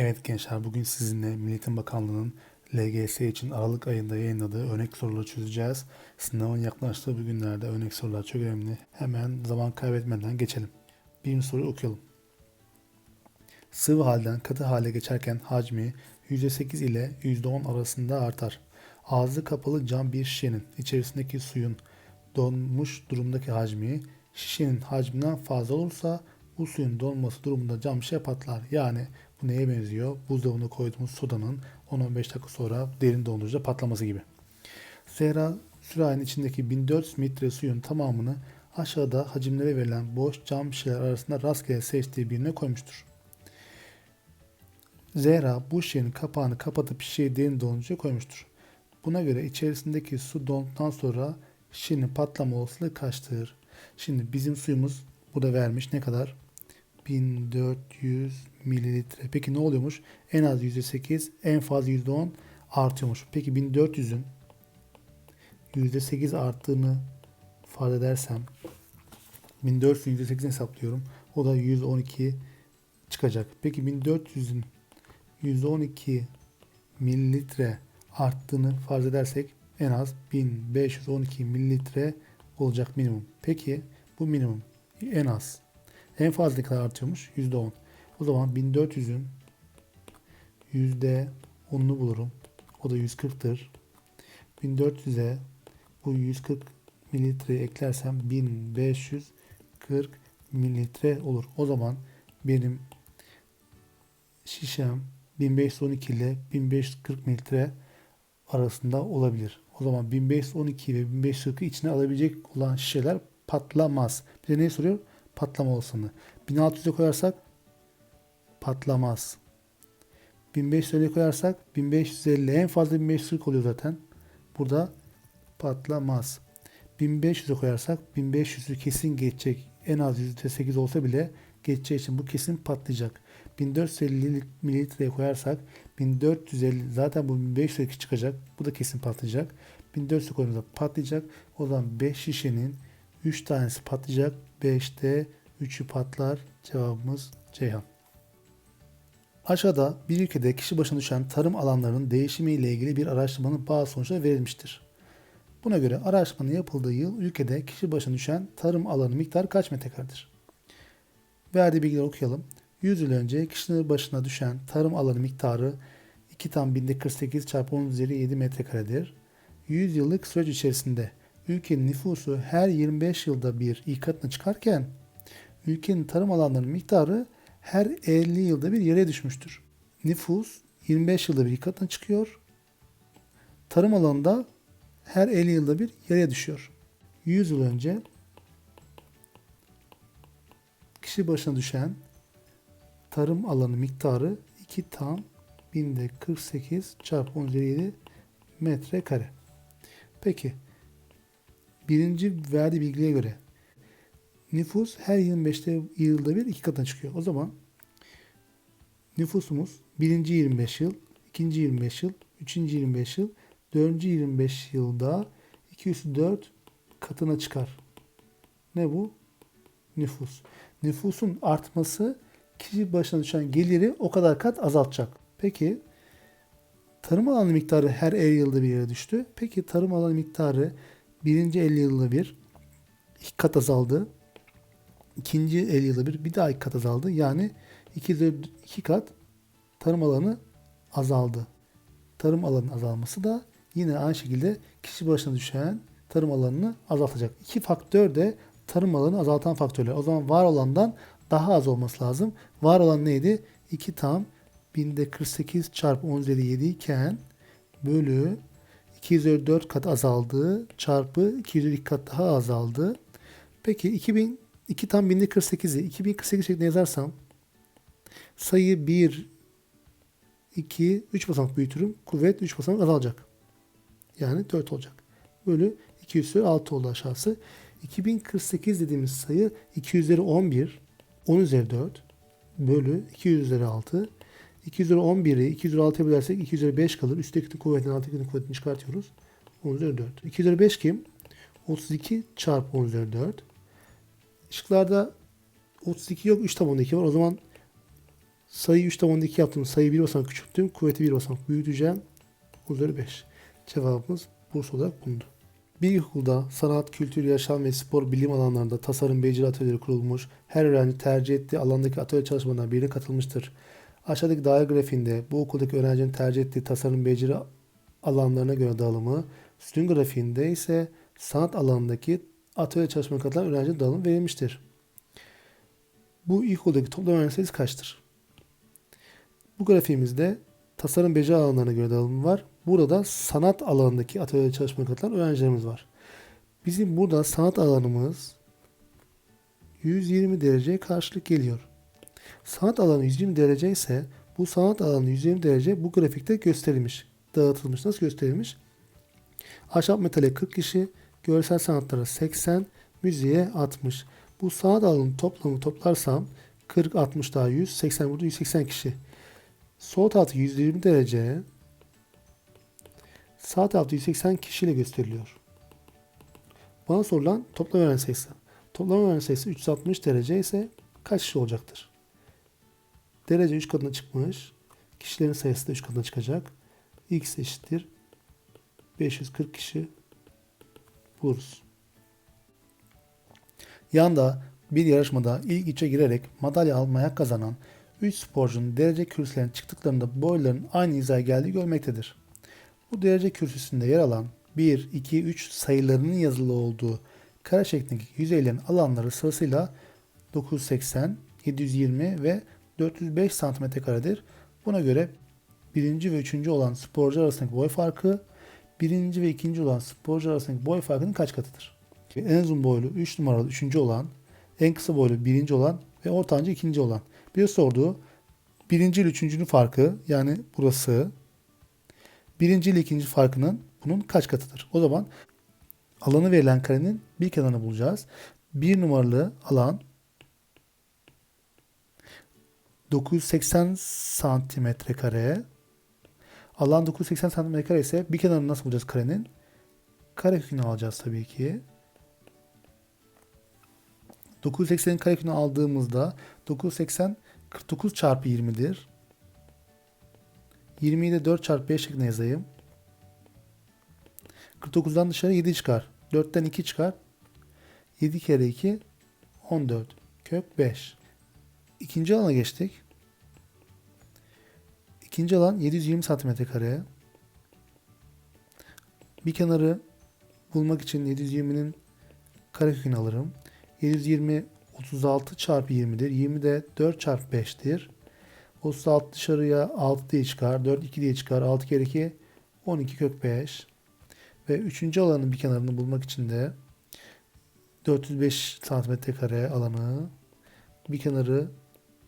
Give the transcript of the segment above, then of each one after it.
Evet gençler bugün sizinle Milliyetin Bakanlığı'nın LGS için Aralık ayında yayınladığı örnek soruları çözeceğiz. Sınavın yaklaştığı bu günlerde örnek sorular çok önemli. Hemen zaman kaybetmeden geçelim. Birinci soruyu okuyalım. Sıvı halden katı hale geçerken hacmi %8 ile %10 arasında artar. Ağzı kapalı cam bir şişenin içerisindeki suyun donmuş durumdaki hacmi şişenin hacminden fazla olursa bu suyun donması durumunda cam şişe patlar. Yani bu neye benziyor? Buzdolabına koyduğumuz sodanın 10-15 dakika sonra derin dondurucuda patlaması gibi. Zehra sürahinin içindeki 1400 litre suyun tamamını aşağıda hacimleri verilen boş cam şişeler arasında rastgele seçtiği birine koymuştur. Zehra bu şişenin kapağını kapatıp şişeyi derin dondurucuya koymuştur. Buna göre içerisindeki su donduktan sonra şişenin patlama olasılığı kaçtır? Şimdi bizim suyumuz burada vermiş ne kadar? 1400 mililitre. Peki ne oluyormuş? En az %8, en fazla %10 artıyormuş. Peki 1400'ün %8 arttığını farz edersem 1400'ün %8'ini hesaplıyorum. O da 112 çıkacak. Peki 1400'ün %12 mililitre arttığını farz edersek en az 1512 mililitre olacak minimum. Peki bu minimum en az en fazla ne kadar artıyormuş? %10. O zaman 1400'ün %10'unu bulurum. O da 140'tır. 1400'e bu 140 mililitreyi eklersem 1540 mililitre olur. O zaman benim şişem 1512 ile 1540 mililitre arasında olabilir. O zaman 1512 ve 1540'ı içine alabilecek olan şişeler patlamaz. Bize ne soruyor? Patlama olasılığı. 1600'e koyarsak patlamaz. 1550'ye koyarsak 1550 en fazla 1540 oluyor zaten. Burada patlamaz. 1500'e koyarsak 1500'ü kesin geçecek. En az %8 olsa bile geçeceği için bu kesin patlayacak. 1450 mililitreye koyarsak 1450 zaten bu 1500 çıkacak. Bu da kesin patlayacak. 1400 koyduğumuzda patlayacak. O zaman 5 şişenin 3 tanesi patlayacak. 5'te 3'ü patlar. Cevabımız Ceyhan. Aşağıda bir ülkede kişi başına düşen tarım alanlarının değişimi ile ilgili bir araştırmanın bazı sonuçları verilmiştir. Buna göre araştırmanın yapıldığı yıl ülkede kişi başına düşen tarım alanı miktarı kaç metrekaredir? Verdiği bilgileri okuyalım. 100 yıl önce kişinin başına düşen tarım alanı miktarı 2 tam binde 48 çarpı 10 üzeri 7 metrekaredir. 100 yıllık süreç içerisinde ülkenin nüfusu her 25 yılda bir ilk katına çıkarken ülkenin tarım alanlarının miktarı her 50 yılda bir yere düşmüştür. Nüfus 25 yılda bir ilk katına çıkıyor. Tarım alanında her 50 yılda bir yere düşüyor. 100 yıl önce kişi başına düşen tarım alanı miktarı 2 tam binde 48 çarpı 10 üzeri 7 metrekare. Peki birinci verdiği bilgiye göre nüfus her 25 yılda bir iki katına çıkıyor. O zaman nüfusumuz birinci 25 yıl, ikinci 25 yıl, üçüncü 25 yıl, dördüncü 25 yılda 204 katına çıkar. Ne bu? Nüfus. Nüfusun artması kişi başına düşen geliri o kadar kat azaltacak. Peki tarım alanı miktarı her 50 yılda bir yere düştü. Peki tarım alanı miktarı birinci 50 yılda bir iki kat azaldı. İkinci 50 yılda bir bir daha iki kat azaldı. Yani iki, iki kat tarım alanı azaldı. Tarım alanı azalması da yine aynı şekilde kişi başına düşen tarım alanını azaltacak. İki faktör de tarım alanı azaltan faktörler. O zaman var olandan daha az olması lazım. Var olan neydi? 2 tam binde 48 çarpı 10 üzeri 7 iken bölü 2 üzeri 4 kat azaldı çarpı 2 üzeri 2 kat daha azaldı. Peki 2000 2 tam binde 48'i 2048 şeklinde yazarsam sayı 1 2 3 basamak büyütürüm. Kuvvet 3 basamak azalacak. Yani 4 olacak. Bölü 2 üzeri 6 oldu aşağısı. 2048 dediğimiz sayı 2 üzeri 11 10 üzeri 4 bölü 2 üzeri 6 2 üzeri 11'i 2 üzeri 6'ya bölersek 2 üzeri 5 kalır. Üstteki kuvvetin alttakinin kuvvetini çıkartıyoruz. 10 üzeri 4. 2 üzeri 5 kim? 32 çarpı 10 üzeri 4. Işıklarda 32 yok. 3 tabanında 2 var. O zaman Sayı 3 tabanında 2 yaptım. Sayı 1 basamak küçülttüm. Kuvveti 1 basamak büyüteceğim. Üzeri 5. Cevabımız Bursa olarak bulundu. Bir ilkokulda sanat, kültür, yaşam ve spor bilim alanlarında tasarım beceri atölyeleri kurulmuş. Her öğrenci tercih ettiği alandaki atölye çalışmalarına birine katılmıştır. Aşağıdaki daire grafiğinde bu okuldaki öğrencinin tercih ettiği tasarım beceri alanlarına göre dağılımı, sütun grafiğinde ise sanat alanındaki atölye çalışmalarına katılan öğrencinin dağılımı verilmiştir. Bu ilkokuldaki toplam öğrenci sayısı kaçtır? Bu grafiğimizde tasarım beceri alanlarına göre dağılım var. Burada sanat alanındaki atölye çalışmaya katılan öğrencilerimiz var. Bizim burada sanat alanımız 120 dereceye karşılık geliyor. Sanat alanı 120 derece ise bu sanat alanı 120 derece bu grafikte gösterilmiş. Dağıtılmış. Nasıl gösterilmiş? Ahşap metale 40 kişi, görsel sanatlara 80, müziğe 60. Bu sanat alanının toplamı toplarsam 40, 60 daha 100, 80 burada 180 kişi. Sol tarafı 120 derece, sağ tarafta 180 kişiyle gösteriliyor. Bana sorulan toplam öğrenci sayısı. Toplam öğrenci sayısı 360 derece ise kaç kişi olacaktır? Derece 3 katına çıkmış. Kişilerin sayısı da 3 katına çıkacak. X eşittir 540 kişi buluruz. Yanda bir yarışmada ilk üçe girerek madalya almaya kazanan 3 sporcunun derece kürsülerine çıktıklarında boylarının aynı hizaya geldiği görmektedir. Bu derece kürsüsünde yer alan 1, 2, 3 sayılarının yazılı olduğu kare şeklindeki yüzeylerin alanları sırasıyla 980, 720 ve 405 cm karedir. Buna göre birinci ve üçüncü olan sporcu arasındaki boy farkı birinci ve ikinci olan sporcu arasındaki boy farkının kaç katıdır? En uzun boylu 3 numaralı üçüncü olan, en kısa boylu birinci olan ve ortanca ikinci olan. Bir sorduğu birinci ile üçüncünün farkı yani burası birinci ile ikinci farkının bunun kaç katıdır? O zaman alanı verilen karenin bir kenarını bulacağız. Bir numaralı alan 980 santimetre kare. Alan 980 santimetre kare ise bir kenarını nasıl bulacağız karenin? Karekökünü alacağız tabii ki. 980'in karekökünü aldığımızda 980 49 çarpı 20'dir. 20'yi de 4 çarpı 5 şeklinde yazayım. 49'dan dışarı 7 çıkar. 4'ten 2 çıkar. 7 kere 2 14. Kök 5. İkinci alana geçtik. İkinci alan 720 santimetre kare. Bir kenarı bulmak için 720'nin karekökünü alırım. 720 36 çarpı 20'dir. 20 de 4 çarpı 5'tir. 36 dışarıya 6 diye çıkar. 4 2 diye çıkar. 6 kere 2 12 kök 5. Ve üçüncü alanın bir kenarını bulmak için de 405 santimetre kare alanı bir kenarı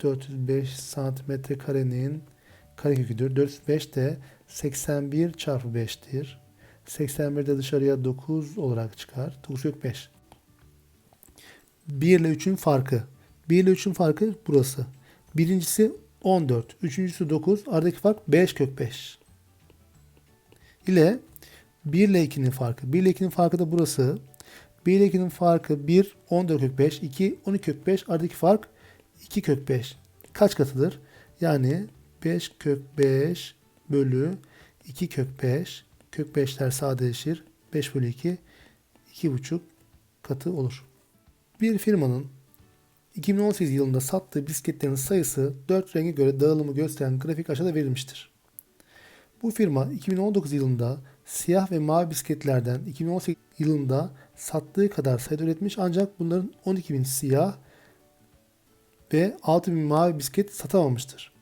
405 santimetre karenin kareköküdür. 405 de 81 çarpı 5'tir. 81 de dışarıya 9 olarak çıkar. 9 kök 5. 1 ile 3'ün farkı. 1 ile 3'ün farkı burası. Birincisi 14. Üçüncüsü 9. Aradaki fark 5 kök 5. İle 1 ile 2'nin farkı. 1 ile 2'nin farkı da burası. 1 ile 2'nin farkı 1, 14 kök 5, 2, 12 kök 5. Aradaki fark 2 kök 5. Kaç katıdır? Yani 5 kök 5 bölü 2 kök 5. Kök 5'ler sadeleşir. 5 bölü 2, 2,5 katı olur. Bir firmanın 2018 yılında sattığı bisikletlerin sayısı 4 renge göre dağılımı gösteren grafik aşağıda verilmiştir. Bu firma 2019 yılında siyah ve mavi bisikletlerden 2018 yılında sattığı kadar sayıda üretmiş ancak bunların 12.000 siyah ve 6.000 mavi bisiklet satamamıştır.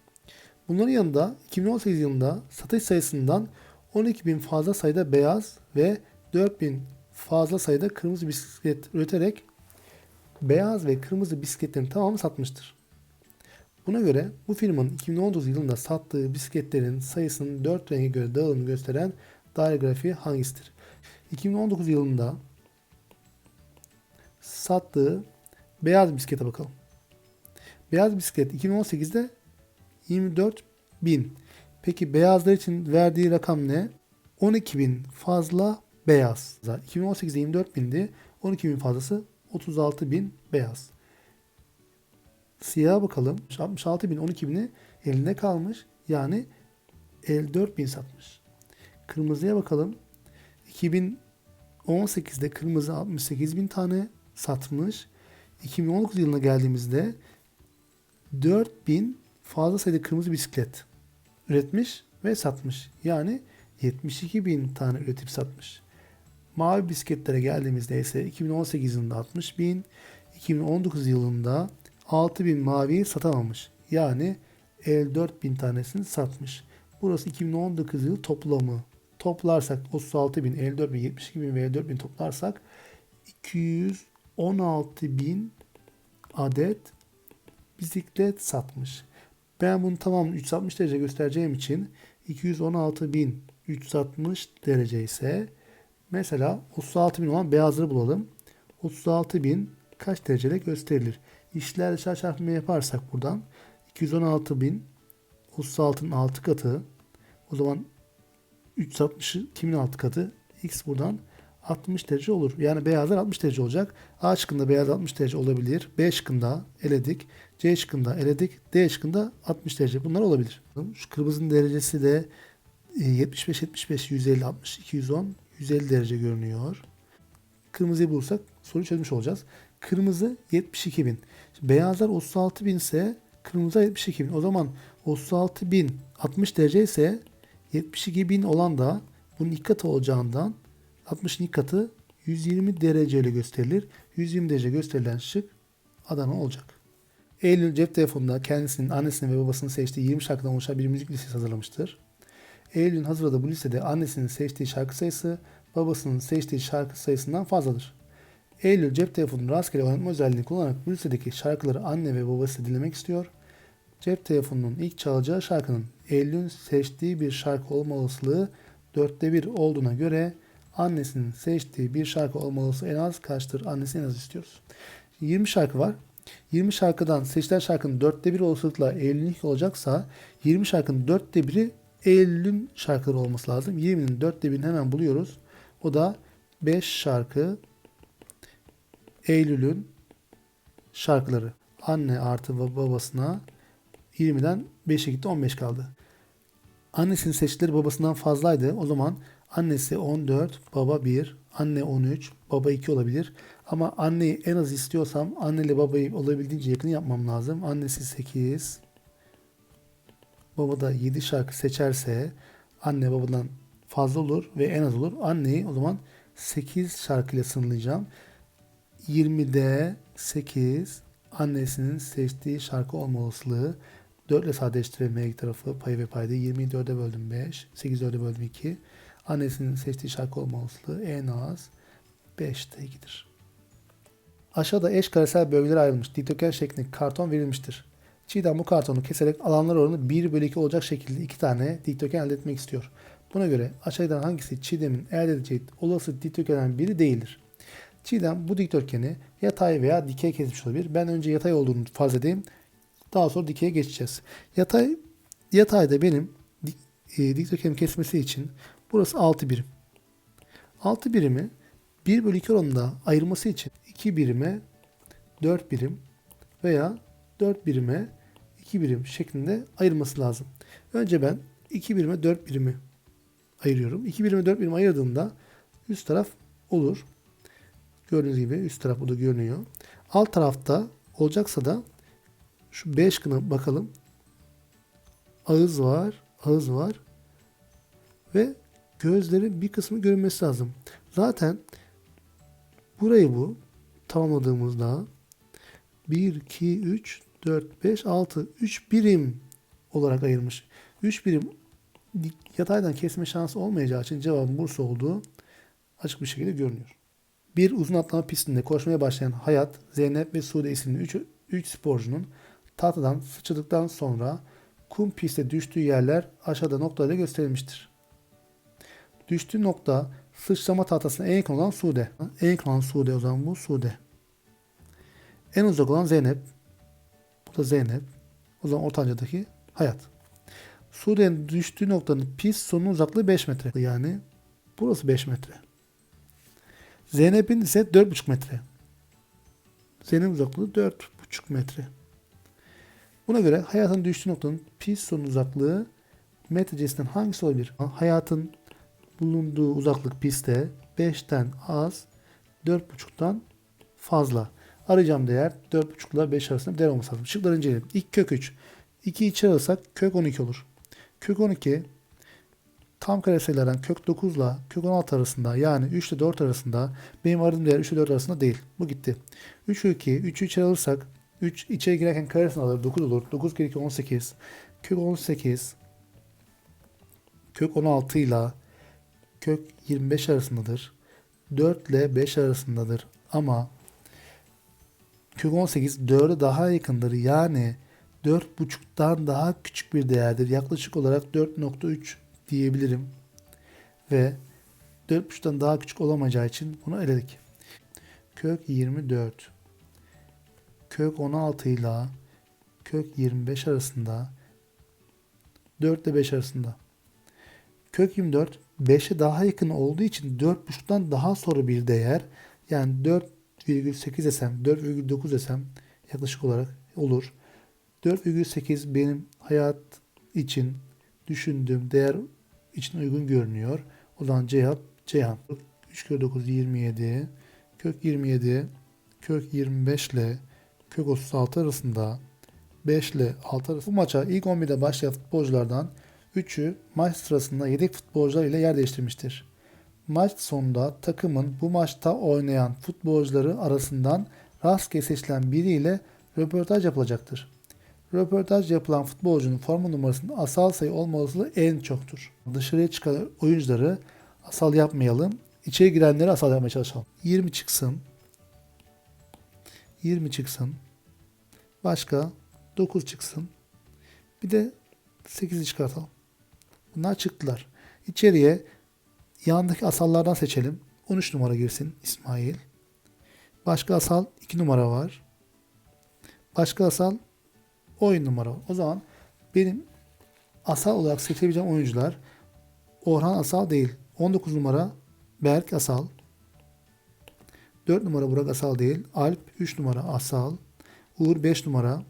Bunların yanında 2018 yılında satış sayısından 12.000 fazla sayıda beyaz ve 4.000 fazla sayıda kırmızı bisiklet üreterek beyaz ve kırmızı bisikletlerin tamamı satmıştır. Buna göre bu firmanın 2019 yılında sattığı bisikletlerin sayısının 4 renge göre dağılımı gösteren daire grafiği hangisidir? 2019 yılında sattığı beyaz bisiklete bakalım. Beyaz bisiklet 2018'de 24 bin. Peki beyazlar için verdiği rakam ne? 12 bin fazla beyaz. 2018'de 24 bindi. 12 bin fazlası 36 bin beyaz. Siyaha bakalım. 66 bin 12 bini Elinde kalmış. Yani 54 bin satmış. Kırmızıya bakalım. 2018'de kırmızı 68 bin tane satmış. 2019 yılına geldiğimizde 4000 fazla sayıda kırmızı bisiklet üretmiş ve satmış. Yani 72 bin tane üretip satmış. Mavi bisikletlere geldiğimizde ise 2018 yılında 60 bin, 2019 yılında 6 bin maviyi satamamış. Yani 54 bin tanesini satmış. Burası 2019 yıl toplamı. Toplarsak 36 bin, 54 bin, 72 bin ve 54 bin toplarsak 216 bin adet bisiklet satmış. Ben bunu tamamını 360 derece göstereceğim için 216.360 derece ise mesela 36.000 olan beyazları bulalım. 36.000 kaç derecede gösterilir? İşler dışarı çarpımı yaparsak buradan 216.000 36'nın 6 katı o zaman 360'ı kimin 6 katı? X buradan 60 derece olur. Yani beyazlar 60 derece olacak. A şıkkında beyaz 60 derece olabilir. B şıkkında eledik. C şıkkında eledik. D şıkkında 60 derece. Bunlar olabilir. Şu kırmızının derecesi de 75, 75, 150, 60, 210, 150 derece görünüyor. Kırmızıyı bulursak soruyu çözmüş olacağız. Kırmızı 72 bin. Beyazlar 36 bin ise kırmızı 72 bin. O zaman 36 bin 60 derece ise 72 bin olan da bunun ilk katı olacağından 60'ın ilk katı 120 dereceyle gösterilir. 120 derece gösterilen şık Adana olacak. Eylül cep telefonunda kendisinin, annesinin ve babasının seçtiği 20 şarkıdan oluşan bir müzik listesi hazırlamıştır. Eylül'ün hazırladığı bu listede annesinin seçtiği şarkı sayısı babasının seçtiği şarkı sayısından fazladır. Eylül cep telefonunun rastgele oynatma özelliğini kullanarak bu listedeki şarkıları anne ve babası dinlemek istiyor. Cep telefonunun ilk çalacağı şarkının Eylül'ün seçtiği bir şarkı olma olasılığı dörtte bir olduğuna göre annesinin seçtiği bir şarkı olma olasılığı en az kaçtır? Annesi en az istiyoruz. 20 şarkı var. 20 şarkıdan seçilen şarkının dörtte bir olasılıkla Eylül'ün ilk olacaksa 20 şarkının dörtte biri Eylül'ün şarkıları olması lazım. 20'nin dörtte birini hemen buluyoruz. O da 5 şarkı Eylül'ün şarkıları. Anne artı babasına 20'den 5'e gitti 15 kaldı. Annesinin seçtikleri babasından fazlaydı. O zaman annesi 14, baba 1, anne 13, baba 2 olabilir. Ama anneyi en az istiyorsam anneyle babayı olabildiğince yakın yapmam lazım. Annesi 8, baba da 7 şarkı seçerse anne babadan fazla olur ve en az olur. Anneyi o zaman 8 şarkıyla sınırlayacağım. 20'de 8 annesinin seçtiği şarkı olma olasılığı 4 ile iki tarafı pay ve payda 20'yi 4'e böldüm 5 8'i 4'e böldüm 2 annesinin seçtiği şarkı olma olasılığı en az 5'te 2'dir. Aşağıda eş karesel bölgelere ayrılmış dikdörtgen şeklindeki karton verilmiştir. Çiğdem bu kartonu keserek alanlar oranı 1 bölü 2 olacak şekilde iki tane dikdörtgen elde etmek istiyor. Buna göre aşağıdan hangisi Çiğdem'in elde edeceği olası dikdörtgenlerden biri değildir. Çiğdem bu dikdörtgeni yatay veya dikey kesmiş olabilir. Ben önce yatay olduğunu farz edeyim. Daha sonra dikeye geçeceğiz. Yatay yatayda benim dik, e, dikdörtgenin kesmesi için burası 6 birim. 6 birimi 1 bölü 2 oranında ayırması için 2 birime 4 birim veya 4 birime 2 birim şeklinde ayırması lazım. Önce ben 2 birime 4 birimi ayırıyorum. 2 birime 4 birim ayırdığımda üst taraf olur. Gördüğünüz gibi üst taraf burada görünüyor. Alt tarafta olacaksa da şu B şıkkına bakalım. Ağız var, ağız var ve gözlerin bir kısmı görünmesi lazım. Zaten burayı bu tamamladığımızda 1, 2, 3, 4, 5, 6, 3 birim olarak ayırmış. 3 birim yataydan kesme şansı olmayacağı için cevabın Bursa olduğu açık bir şekilde görünüyor. Bir uzun atlama pistinde koşmaya başlayan Hayat, Zeynep ve Sude isimli 3 sporcunun tahtadan sıçradıktan sonra kum piste düştüğü yerler aşağıda noktalarla gösterilmiştir. Düştüğü nokta sıçrama tahtasına en yakın olan Sude. En yakın olan Sude o zaman bu Sude. En uzak olan Zeynep. Bu da Zeynep. O zaman ortancadaki Hayat. Sude'nin düştüğü noktanın pist sonunun uzaklığı 5 metre. Yani burası 5 metre. Zeynep'in ise 4,5 metre. Zeynep uzaklığı 4,5 metre. Buna göre hayatın düştüğü noktanın piston uzaklığı metre hangisi olabilir? Hayatın bulunduğu uzaklık pistte 5'ten az, 4.5'tan fazla. Arayacağım değer 4.5 ile 5 arasında bir değer olması lazım. Şıkları inceleyelim. İlk kök 3. 2 içeri alırsak kök 12 olur. Kök 12 tam kare sayılardan kök 9 ile kök 16 arasında yani 3 ile 4 arasında benim aradığım değer 3 ile 4 arasında değil. Bu gitti. 3 kök 2. 3'ü içeri alırsak 3 içeri girerken karesini alır 9 olur. 9 kere 2 18. Kök 18 kök 16 ile kök 25 arasındadır. 4 ile 5 arasındadır. Ama kök 18 4'e daha yakındır. Yani 4.5'tan daha küçük bir değerdir. Yaklaşık olarak 4.3 diyebilirim. Ve 4.5'tan daha küçük olamayacağı için bunu eledik. Kök 24 kök 16 ile kök 25 arasında 4 ile 5 arasında. Kök 24 5'e daha yakın olduğu için 4.5'tan daha sonra bir değer yani 4,8 desem 4,9 desem yaklaşık olarak olur. 4,8 benim hayat için düşündüğüm değer için uygun görünüyor. O zaman cevap Ceyhan. 3 kere 9 27. Kök 27 kök 25 ile kök 36 arasında 5 ile 6 arasında. Bu maça ilk 11'de başlayan futbolculardan 3'ü maç sırasında yedek futbolcular ile yer değiştirmiştir. Maç sonunda takımın bu maçta oynayan futbolcuları arasından rastgele seçilen biriyle röportaj yapılacaktır. Röportaj yapılan futbolcunun forma numarasının asal sayı olma en çoktur. Dışarıya çıkan oyuncuları asal yapmayalım. İçeri girenleri asal yapmaya çalışalım. 20 çıksın. 20 çıksın. Başka 9 çıksın. Bir de 8'i çıkartalım. Bunlar çıktılar. İçeriye yandaki asallardan seçelim. 13 numara girsin İsmail. Başka asal 2 numara var. Başka asal oyun numara. O zaman benim asal olarak seçebileceğim oyuncular Orhan Asal değil. 19 numara Berk Asal. 4 numara Burak Asal değil. Alp 3 numara Asal. Uğur 5 numara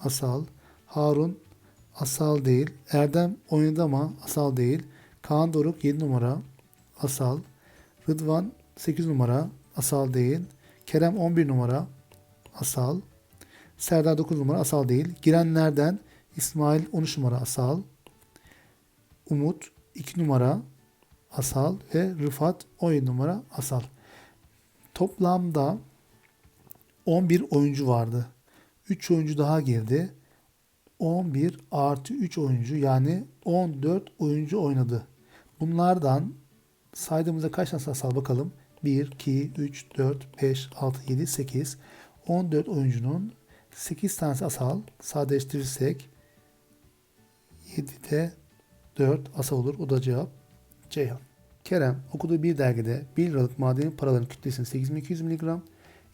Asal. Harun Asal değil. Erdem oynadı ama Asal değil. Kaan Doruk 7 numara Asal. Rıdvan 8 numara Asal değil. Kerem 11 numara Asal. Serdar 9 numara Asal değil. Girenlerden İsmail 13 numara Asal. Umut 2 numara Asal ve Rıfat 17 numara Asal. Toplamda 11 oyuncu vardı. 3 oyuncu daha girdi. 11 artı 3 oyuncu yani 14 oyuncu oynadı. Bunlardan saydığımızda kaç tane asal bakalım. 1, 2, 3, 4, 5, 6, 7, 8. 14 oyuncunun 8 tanesi asal. Sadeleştirirsek 7'de 4 asal olur. O da cevap Ceyhan. Kerem okuduğu bir dergide 1 liralık madeni paraların kütlesinin 8200 mg,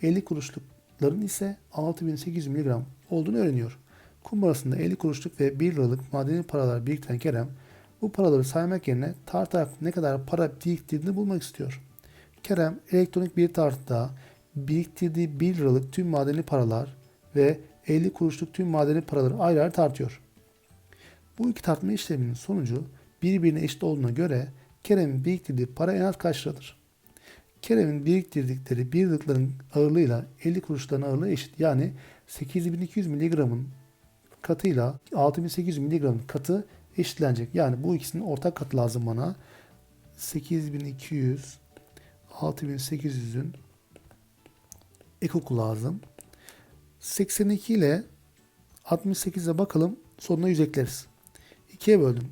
50 kuruşlukların ise 6800 mg olduğunu öğreniyor. Kumbarasında 50 kuruşluk ve 1 liralık madeni paralar biriktiren Kerem bu paraları saymak yerine tartarak ne kadar para biriktirdiğini bulmak istiyor. Kerem elektronik bir tartıda biriktirdiği 1 liralık tüm madeni paralar ve 50 kuruşluk tüm madeni paraları ayrı ayrı tartıyor. Bu iki tartma işleminin sonucu birbirine eşit olduğuna göre Kerem'in biriktirdiği para en az kaç liradır? Kerem'in biriktirdikleri 1 liralıkların ağırlığıyla 50 kuruşların ağırlığı eşit. Yani 8200 miligramın katıyla 6800 miligramın katı eşitlenecek. Yani bu ikisinin ortak katı lazım bana. 8200 6800'ün ekoku lazım. 82 ile 68'e bakalım. Sonuna 100 ekleriz. 2'ye böldüm.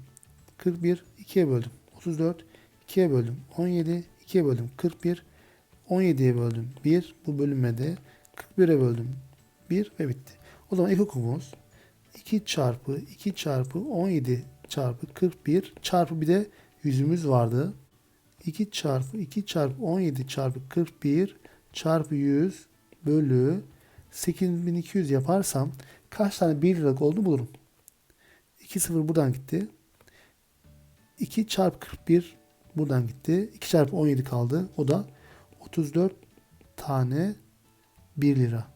41 2'ye böldüm. 34 2'ye böldüm. 17 2'ye böldüm. 41 17'ye böldüm. 1 bu bölünmedi. 41'e böldüm. 1 ve bitti. O zaman ekokumuz 2 çarpı 2 çarpı 17 çarpı 41 çarpı bir de yüzümüz vardı. 2 çarpı 2 çarpı 17 çarpı 41 çarpı 100 bölü 8200 yaparsam kaç tane 1 liralık olduğunu bulurum. 2 sıfır buradan gitti. 2 çarpı 41 buradan gitti. 2 çarpı 17 kaldı. O da 34 tane 1 lira.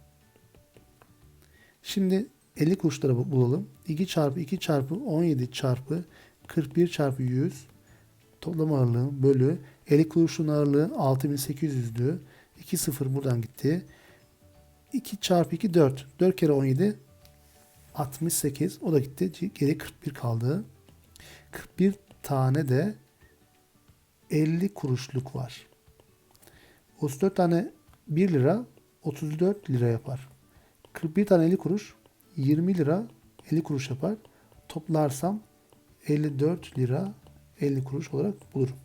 Şimdi 50 kuruşları bu- bulalım. 2 çarpı 2 çarpı 17 çarpı 41 çarpı 100 toplam ağırlığı bölü 50 kuruşun ağırlığı 6800'dü. 2 sıfır buradan gitti. 2 çarpı 2 4. 4 kere 17 68. O da gitti. Geri 41 kaldı. 41 tane de 50 kuruşluk var. 34 tane 1 lira 34 lira yapar. 41 tane 50 kuruş 20 lira 50 kuruş yapar. Toplarsam 54 lira 50 kuruş olarak bulurum.